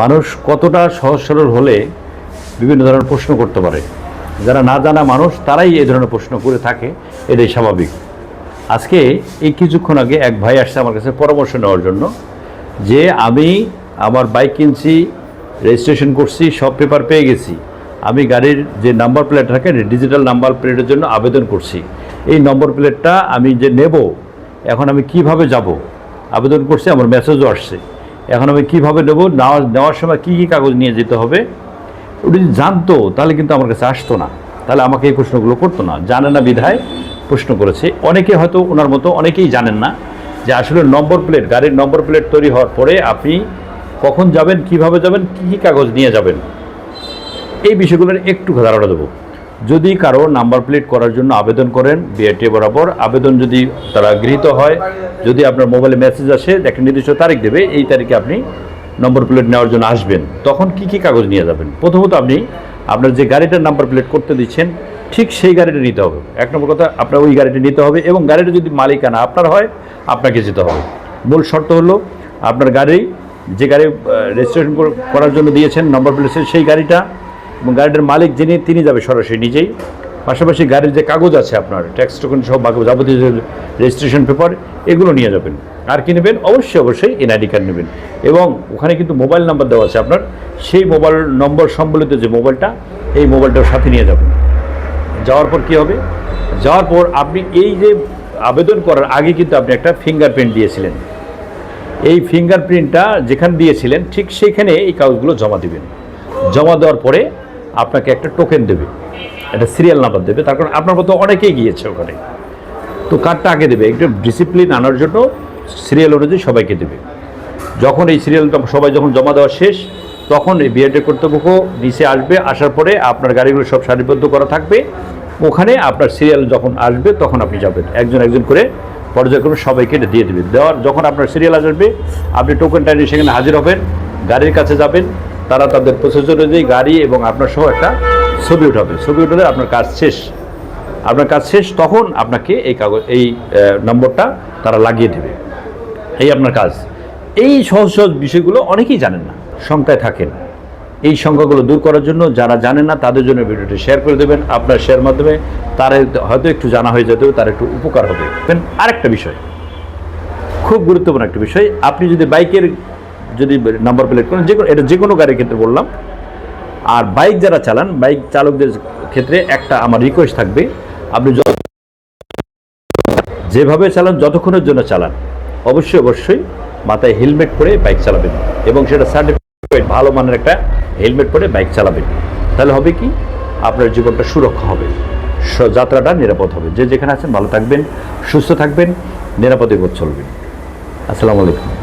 মানুষ কতটা সহজ সরল হলে বিভিন্ন ধরনের প্রশ্ন করতে পারে। যারা না জানা মানুষ, তারাই এই ধরনের প্রশ্ন করে থাকে। এটাই স্বাভাবিক। আজকে এই কিছুক্ষণ আগে এক ভাই আসছে আমার কাছে পরামর্শ নেওয়ার জন্য যে আমি আমার বাইক কিনছি, রেজিস্ট্রেশন করছি, সব পেপার পেয়ে গেছি। আমি গাড়ির যে নাম্বার প্লেট থাকে ডিজিটাল নাম্বার প্লেটের জন্য আবেদন করছি। এই নম্বর প্লেটটা আমি যে নেব, এখন আমি কীভাবে যাব? আবেদন করছি, আমার মেসেজও আসছে। এখন আমি কীভাবে নেব? নেওয়া নেওয়ার সময় কী কী কাগজ নিয়ে যেতে হবে? ওটা যদি জানতো, তাহলে কিন্তু আমার কাছে আসতো না। তাহলে আমাকে এই প্রশ্নগুলো করতো না। জানে না বিধায় প্রশ্ন করেছে। অনেকে হয়তো ওনার মতো অনেকেই জানেন না যে আসলে নম্বর প্লেট, গাড়ির নম্বর প্লেট তৈরি হওয়ার পরে আপনি কখন যাবেন, কীভাবে যাবেন, কী কী কাগজ নিয়ে যাবেন, এই বিষয়গুলোর একটু ধারণা দেবো। যদি কারও নাম্বার প্লেট করার জন্য আবেদন করেন বিআরটি বরাবর, আবেদন যদি তারা গৃহীত হয়, যদি আপনার মোবাইলে মেসেজ আসে, একটা নির্দিষ্ট তারিখ দেবে, এই তারিখে আপনি নম্বর প্লেট নেওয়ার জন্য আসবেন। তখন কি কি কাগজ নিয়ে যাবেন? প্রথমত আপনি আপনার যে গাড়িটার নাম্বার প্লেট করতে দিচ্ছেন, ঠিক সেই গাড়িটা নিতে হবে। এক নম্বর কথা, আপনার ওই গাড়িটা নিতে হবে এবং গাড়িটা যদি মালিকানা আপনার হয়, আপনাকে যেতে হবে। মূল শর্ত হলো, আপনার গাড়ি, যে গাড়ি রেজিস্ট্রেশন করার জন্য দিয়েছেন, নম্বর প্লেট, সেই গাড়িটা এবং গাড়িটার মালিক যিনি, তিনি যাবে সরাসরি নিজেই। পাশাপাশি গাড়ির যে কাগজ আছে আপনার, ট্যাক্স টোকেন সহ বাকি যাবতীয় রেজিস্ট্রেশন পেপার এগুলো নিয়ে যাবেন। আর কি নেবেন? অবশ্যই অবশ্যই এনআইডি কার্ড নেবেন। এবং ওখানে কিন্তু মোবাইল নাম্বার দেওয়া আছে আপনার। সেই মোবাইল নম্বর সম্বলিত যে মোবাইলটা এই মোবাইলটার সাথে নিয়ে যাবেন। যাওয়ার পর কি হবে? যাওয়ার পর আপনি এই যে আবেদন করার আগে কিন্তু আপনি একটা ফিঙ্গারপ্রিন্ট দিয়েছিলেন। এই ফিঙ্গারপ্রিন্টটা যেখানে দিয়েছিলেন, ঠিক সেইখানে এই কাগজগুলো জমা দিবেন। জমা দেওয়ার পরে আপনাকে একটা টোকেন দেবে। একটা সিরিয়াল নাম্বার দেবে। তার কারণ আপনার মতো অনেকেই গিয়েছে ওখানে। তো কার্ডটা আগে দেবে। একটু ডিসিপ্লিন আনার জন্য সিরিয়াল অনুযায়ী সবাইকে দেবে। যখন এই সিরিয়ালটা সবাই যখন জমা দেওয়া শেষ, তখন এই বিএডের কর্তৃপক্ষ নিচে আসবে। আসার পরে আপনার গাড়িগুলো সব সারিবদ্ধ করা থাকবে। ওখানে আপনার সিরিয়াল যখন আসবে, তখন আপনি যাবেন। একজন একজন করে পর্যায়ক্রমে সবাইকে এটা দিয়ে দেবে। দেওয়ার যখন আপনার সিরিয়াল আসবে, আপনি টোকেনটা নিয়ে সেখানে হাজির হবেন। গাড়ির কাছে যাবেন। তারা তাদের প্রসেসর অনুযায়ী গাড়ি এবং আপনার সহ একটা ছবি উঠাবে। ছবি উঠালে আপনার কাজ শেষ। আপনার কাজ শেষ, তখন আপনাকে এই কাগজ, এই নম্বরটা তারা লাগিয়ে দেবে। এই আপনার কাজ। এই সহজ সহজ বিষয়গুলো অনেকেই জানেন না, শঙ্কায় থাকেন। এই সংখ্যাগুলো দূর করার জন্য যারা জানেন না, তাদের জন্য ভিডিওটি শেয়ার করে দেবেন। আপনার শেয়ার মাধ্যমে তার হয়তো একটু জানা হয়ে যেতেও তার একটু উপকার হবে। আরেকটা বিষয়, খুব গুরুত্বপূর্ণ একটা বিষয়। আপনি যদি বাইকের যদি নাম্বার প্লেট করেন, যে কোনো এটা যে কোনো গাড়ির ক্ষেত্রে বললাম। আর বাইক যারা চালান বাইক চালকদের ক্ষেত্রে একটা আমার রিকোয়েস্ট থাকবে, আপনি যেভাবে চালান, যতক্ষণের জন্য চালান, অবশ্যই অবশ্যই মাথায় হেলমেট পরে বাইক চালাবেন। এবং সেটা সার্টিফিকেট ভালো মানের একটা হেলমেট পরে বাইক চালাবেন। তাহলে হবে কি? আপনার জীবনটা সুরক্ষা হবে। যাত্রাটা নিরাপদ হবে। যে যেখানে আছেন, ভালো থাকবেন, সুস্থ থাকবেন, নিরাপদে পথ চলবেন। আসসালামু আলাইকুম।